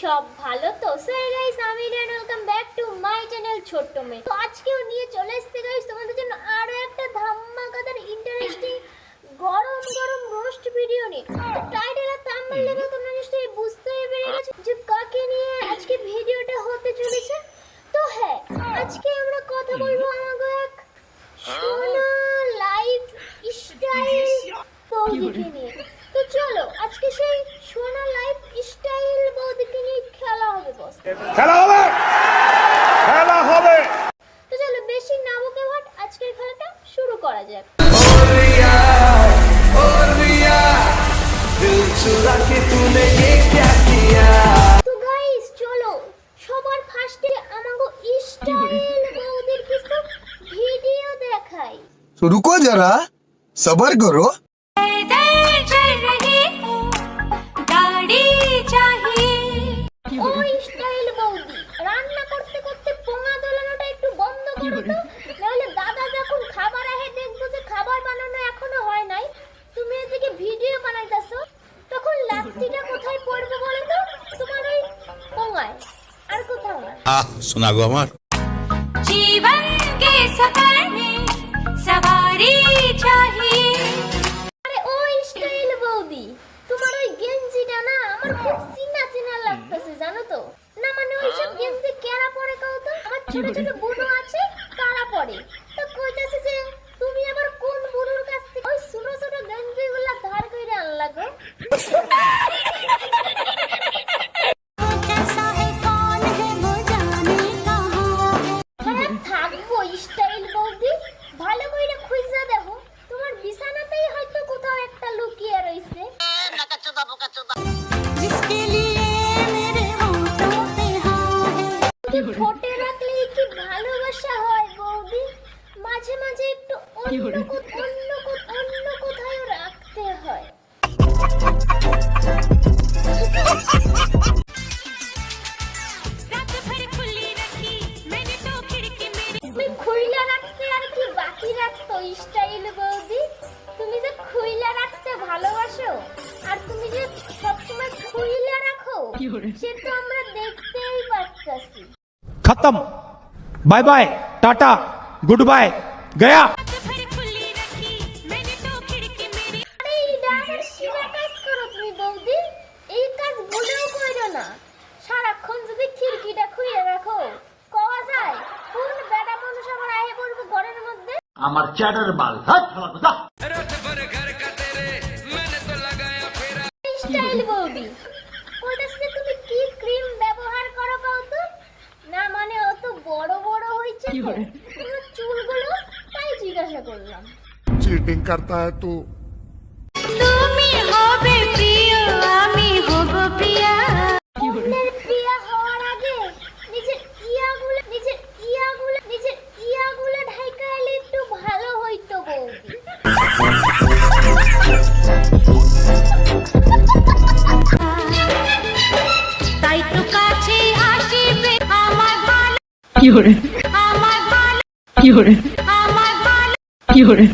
সব ভালো তো? স্যার আমি ছোট্ট মেয়ে। তো আজকেও নিয়ে চলে এসেছি গাইস তোমাদের জন্য আরও একটা ধামাকাদার ইন্টারেস্টিং গরম গরম রোস্ট ভিডিও নিয়ে টাইটেল আর থাম্বনেল দেখে তোমরা নিশ্চয়ই বুঝতেই পেরে গেছো যে কাকে নিয়ে আজকে ভিডিওটা হতে চলেছে। তো হ্যাঁ আজকে আমরা কথা বলব আমাকে এক সোনা লাইফ স্টাইল বৌদিকে নিয়ে। তো চলো আজকে সেই সোনা লাইফ স্টাইল বৌদিকে নিয়ে খেলা হবে বস। খেলা হবে! খেলা হবে! তো চলো বেশি না বকে ভাট আজকের খেলাটা শুরু করা যাক। दिल चुरा के तूने ये क्या किया তো গাইস চলো সবার ফার্স্টে আমাগো স্টাইল বৌদির কিছু ভিডিও দেখাই तो रुको जरा सबर करो पैदल चल रही हूँ गाड़ी चाहिए ও স্টাইল বৌদি রান্না করতে করতে পোঙা দোলানোটা একটু বন্ধ করো তো আহ শোনা আমার। জীবন কে সফর মে সবারি আরে স্টাইল বৌদি তোমার ওই গেঞ্জিটা না আমার খুব চিনা চিনা লাগতেছে জানো তো? না মানে ওই সব গেঞ্জি কেরা পরে কও তো? আমার ছোট ছোট বুনো আছে তারা পরে? তো কইতাছে যে তুমি আবার কোন বুনোর কাছ থেকে ওই ছোট ছোট গেঞ্জিগুলো ধার কইরা আনলা গো? ফোটে রাখলে কি ভালোবাসা হয় বৌদি? মাঝে মাঝে একটু অন্য অন্য অন্য কোথাও রাখতে হয়। খুলনা রাখতে আর কি বাকি রাখতো স্টাইল ডাকার কিবা কাজ করো তুমি বৌদি এই কাজ ভুলেও করো না। সারাক্ষণ যদি খিড়কিটা খুইয়ে রাখো কওয়া যায় কোন বেটা মানুষ আমার আয়ে পড়বে ঘরের মধ্যে? আমার চ্যাটার বাল হাত চুলগুলো তাই জিজ্ঞাসা চিটিং করতা হ্যায় তু। তুমি হবে প্রিয় আমি হব প্রিয়া। অন্যের প্রিয়া তাই তো কাছে আসিবে আমার করে? কি ভালো